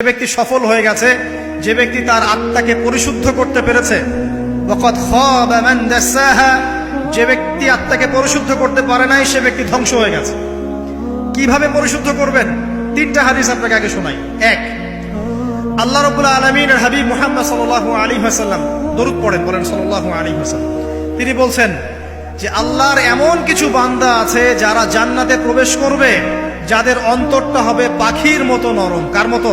যে ব্যক্তি সফল হয়ে গেছে, যে ব্যক্তি তার আত্মাকে পরিশুদ্ধ করতে পেরেছে যে ব্যক্তি আত্মাকে পরিশুদ্ধ করতে পারে নাই, সে ব্যক্তি ধ্বংস হয়ে গেছে। কীভাবে পরিশুদ্ধ করবেন? তিনটা হাদিস আপনাকে আগে শোনাই। এক, আল্লাহ রবুল আলমিনের হাবিব মুহাম্মদ সাল্লাহ আলী হাসাল্লাম দরুদ পড়েন, বলেন সাল্লাহ আলী হাসাল্লাম তিনি বলছেন যে, আল্লাহর এমন কিছু বান্দা আছে যারা জান্নাতে প্রবেশ করবে, যাদের অন্তরটা হবে পাখির মতো নরম। কার মতো?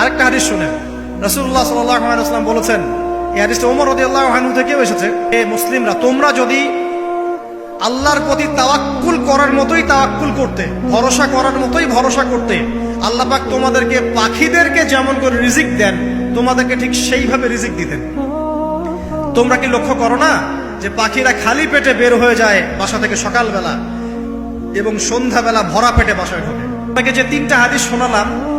আরেকটা হাদিস শুনেন। রসুল্লাহ সাল্লাম বলেছেন, এই হাদিসটা ওমর রদি আল্লাহ থেকেও এসেছে, এ মুসলিমরা, তোমরা যদি আল্লাহর প্রতি তাওয়াক্কুল করার মতোই তাওয়াক্কুল করতে, ভরসা করার মতোই ভরসা করতে, আল্লাহ পাক তোমাদেরকে, পাখিদেরকে যেমন করে রিজিক দেন, তোমাদেরকে ঠিক সেইভাবে রিজিক দিতেন। তোমরা কি লক্ষ্য করো না যে পাখিরা খালি পেটে বের হয়ে যায় বাসা থেকে সকালবেলা এবং সন্ধ্যাবেলা ভরা পেটে বাসায় ঢোকে? আপনাকে যে তিনটা হাদিস শোনালাম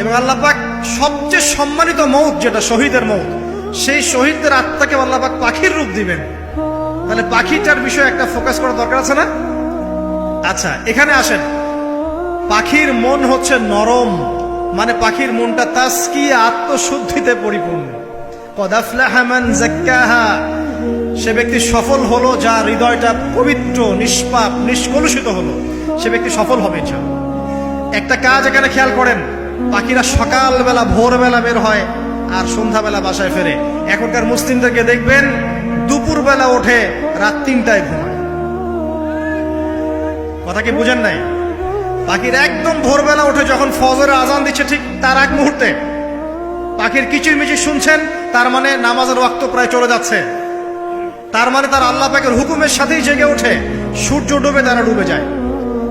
এবং আল্লাহ পাক সবচেয়ে সম্মানিত মৌত যেটা শহীদের মৌত, সেই শহীদদের আত্মাকে আল্লাহ পাক পাখির রূপ দিবেন। তাহলে পাখিটার বিষয়ে একটা ফোকাস করা দরকার আছে না? আচ্ছা এখানে আসেন। পাখির মন হচ্ছে নরম মানে পাখির মনটা তাস্কি আত্মশুদ্ধিতে পরিপূর্ণ। কদাফলাহামান জাক্কাহা সে ব্যক্তি সফল হলো যার হৃদয়টা পবিত্র, নিষ্পাপ, নিষ্কলুষিত হলো। সে ব্যক্তি সফল হবে একটা কাজ এখানে খেয়াল করেন। পাখিরা সকালবেলা, ভোরবেলা বের হয় আর সন্ধ্যাবেলা বাসায় ফেরে। এখনকার মুসলিমদেরকে দেখবেন, দুপুরবেলা ওঠে, রাত তিনটায় ঘুমায়। কথা কি বুঝেন নাই? পাখির একদম ভোরবেলা উঠে যখন ফজরের আজান দিচ্ছে ঠিক তার এক মুহূর্তে। পাখির কিচির মিচির শুনছেন, তার মানে নামাজের ওয়াক্ত প্রায় চলে যাচ্ছে। তার মানে তার আল্লাহ পাকের হুকুমের সাথেই জেগে ওঠে, সূর্য ডুবে তারা ডুবে যায়।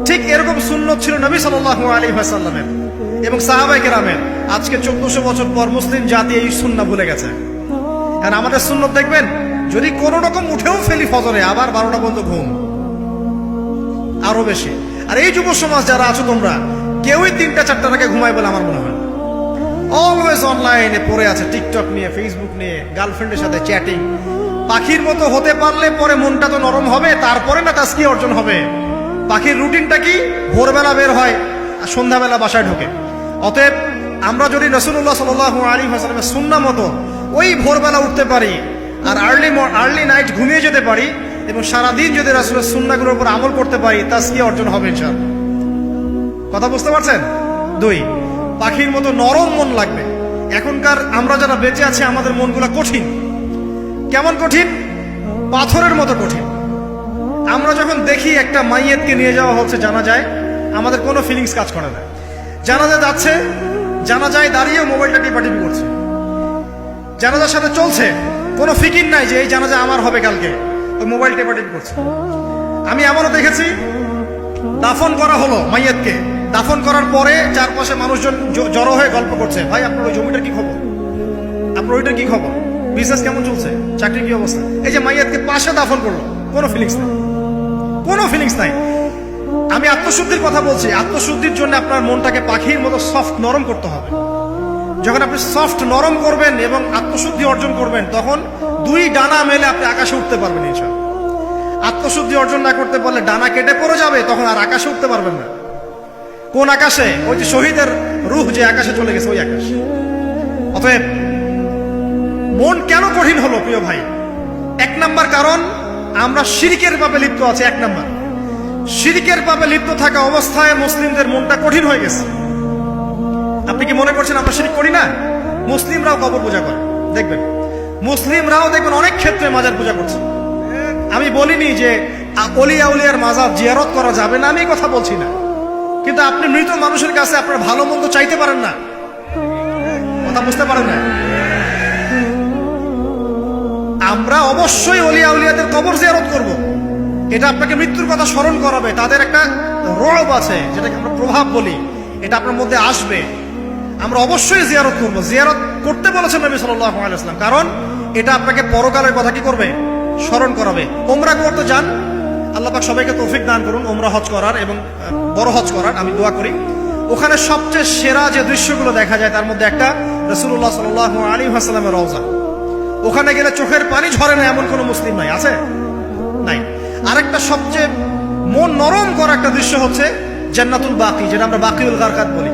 ঠিক এরকম সুন্নত ছিল নবী সাল্লাহ আলী ভাসাল্লামের এবং সাহাবাই কেরামের আজকে চোদ্দশো বছর পর মুসলিম জাতি এই সুন্না ভুলে গেছে। আর আমাদের সুন্নত দেখবেন, যদি কোনো রকম উঠেও ফেলি ফজরে, আবার বারোটা পর্যন্ত ঘুম। আরও বেশি। আর এই যুব সমাজ যারা আছো তোমরা, কেউই তিনটা চারটা টাকা ঘুমায় বলে আমার মনে হয় অলওয়েজ অনলাইনে পড়ে আছে টিকটক নিয়ে ফেসবুক নিয়ে গার্লফ্রেন্ডের সাথে চ্যাটিং পাখির মতো হতে পারলে পরে মনটা তো নরম হবে, তারপরে না তাস্কি অর্জন হবে। পাখির রুটিনটা কি? ভোরবেলা বের হয়, আর সন্ধ্যাবেলা বাসায় ঢোকে। অতএব আমরা যদি রসুল্লাহ সাল আলী হাসালামের সুন্না মতো ওই ভোরবেলা উঠতে পারি আর আর্লি আর্লি নাইট ঘুমিয়ে যেতে পারি এবং সারাদিন যদি রাসুলের সুন্নাগুলোর উপর আমল করতে পারি, তা তাস্কি অর্জন হবে ইনশাল কথা বুঝতে পারছেন? দুই, পাখির মতো নরম মন লাগবে। এখনকার আমরা যারা বেঁচে আছি, আমাদের মনগুলো কঠিন। কেমন কঠিন? পাথরের মতো কঠিন। আমরা যখন দেখি একটা মাইয়েতকে নিয়ে যাওয়া হচ্ছে, জানা যায় আমাদের কোনো ফিলিংস কাজ করে না। জানাজা যাচ্ছে জানা যায় দাঁড়িয়ে মোবাইলটা টিপাটিপি করছে। জানাজার সাথে চলছে, কোনো ফিকির নাই যে এই জানাজা আমার হবে কালকে। ওই মোবাইল টেপাটিপি করছে। আমি এমনও দেখেছি, দাফন করা হলো মাইয়াতকে। দাফন করার পরে চারপাশে মানুষজন জড়ো হয়ে গল্প করছে, ভাই, আপনার ওই জমিটার কি খবর? আপনার ওইটার কি খবর? বিজনেস কেমন চলছে? চাকরির কি অবস্থা? এই যে মাইয়াতকে পাশে দাফন করল, কোনো ফিলিংস নাই। কোনো ফিলিংস নাই। আমি আত্মশুদ্ধির কথা বলছি। আত্মশুদ্ধির জন্য আপনার মনটাকে পাখির মতো সফট নরম করতে হবে। যখন আপনি সফট নরম করবেন এবং আত্মশুদ্ধি অর্জন করবেন, তখন দুই ডানা মেলে আপনি আকাশে উঠতে পারবেন ইনশাআল্লাহ। আত্মশুদ্ধি অর্জন না করতে পারলে ডানা কেটে পড়ে যাবে, তখন আর আকাশে উঠতে পারবেন না। কোন আকাশে? ওই যে শহীদের রূহ যে আকাশে চলে গেছে, ওই আকাশ। অতএব মন কেন কঠিন হলো, প্রিয় ভাই? এক নাম্বার কারণ, আমরা শিরিকের পাপে লিপ্ত আছি, এক নাম্বার। শিরিকের পাপে লিপ্ত থাকা অবস্থায় মুসলিমদের মনটা কঠিন হয়ে গেছে। আপনি কি মনে করছেন আমরা শিরিক করি না? মুসলিমরাও কবর পূজা করে। দেখবেন, মুসলিমরাও দেখবেন অনেক ক্ষেত্রে মাজার পূজা করছে। আমি বলিনি যে আ- অলিয়া উলিয়ার মাজার জিয়ারত করা যাবে না, আমি কথা বলছি না। কিন্তু আপনি মৃত মানুষের কাছে আপনার ভালো মন্দ চাইতে পারেন না। কথা বুঝতে পারেন না? আমরা অবশ্যই অলিয়া উলিয়াদের কবর জিয়ারত করব। এটা আপনাকে মৃত্যুর কথা স্মরণ করাবে। তাদের একটা রব আছে, যেটাকে আমরা প্রভাব বলি। এটা আপনার মধ্যে আসবে। আমরা অবশ্যই জিয়ারত করব। জিয়ারত করতে বলেছেন নবী ওয়াসাল্লাম। কারণ এটা আপনাকে পরকালের কথা কি করবে? স্মরণ করাবে। ওমরা করতে যান। আল্লাহ পাক সবাইকে তৌফিক দান করুন, ওমরা হজ করার এবং বড় হজ করার। আমি দোয়া করি। ওখানে সবচেয়ে সেরা যে দৃশ্যগুলো দেখা যায়, তার মধ্যে একটা রসুল্লাহ সাল আলী হাসালামের রওজা। ওখানে গেলে চোখের পানি ঝরে না, এমন কোনো মুসলিম নাই। আছে? নাই। আরেকটা সবচেয়ে মন নরম করা একটা দৃশ্য হচ্ছে জান্নাতুল বাকি, যেটা আমরা বাকিউল গারকাত বলি।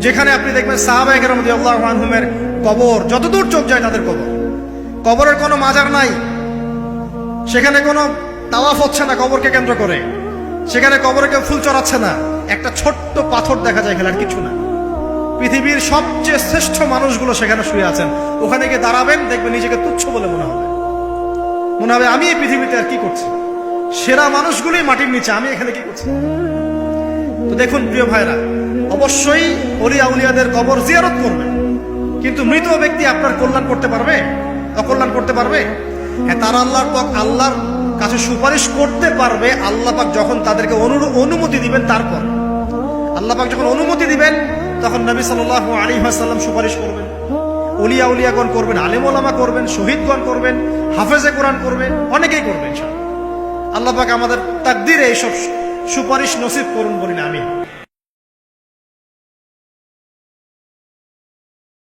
যেখানে আপনি দেখবেন সাহাবাহিকের মধ্যে আল্লাহ কবর, যতদূর চোখ যায় তাদের কবর। কবরের কোনো মাজার নাই। সেখানে কোনো তাওয়াফ হচ্ছে না কবরকে কেন্দ্র করে। সেখানে কবরে কেউ ফুল চড়াচ্ছে না। একটা ছোট্ট পাথর দেখা যায় খেলার কিছু না। পৃথিবীর সবচেয়ে শ্রেষ্ঠ মানুষগুলো সেখানে শুয়ে আছেন। ওখানে গিয়ে দাঁড়াবেন, দেখবেন নিজেকে তুচ্ছ বলে মনে হবে। মনে হবে, আমি এই পৃথিবীতে আর কি করছি? সেরা মানুষগুলোই মাটির নিচে, আমি এখানে কি করছি? তো দেখুন, প্রিয় ভাইরা, অবশ্যই অলিয়া উলিয়াদের কবর জিয়ারত করবে। কিন্তু মৃত ব্যক্তি আপনার কল্যাণ করতে পারবে? অকল্যাণ করতে পারবে? হ্যাঁ তারা আল্লাহর পাক আল্লাহর কাছে সুপারিশ করতে পারবে, আল্লাহ পাক যখন তাদেরকে অনুমতি দিবেন তারপর। আল্লাহ পাক যখন অনুমতি দিবেন, তখন নবী সাল্লাল্লাহু আলাইহি ওয়াসাল্লাম সুপারিশ করবেন। উলিয়া উলিয়াগণ করবেন, আলেম ওলামা করবেন, শহীদগণ করবেন, হাফেজে কোরআন করবে অনেকেই করবেন, ইনশাআল্লাহ। আল্লাহ পাক আমাদের তাকদিরে এইসব সুপারিশ নসিব করুন বলি না আমি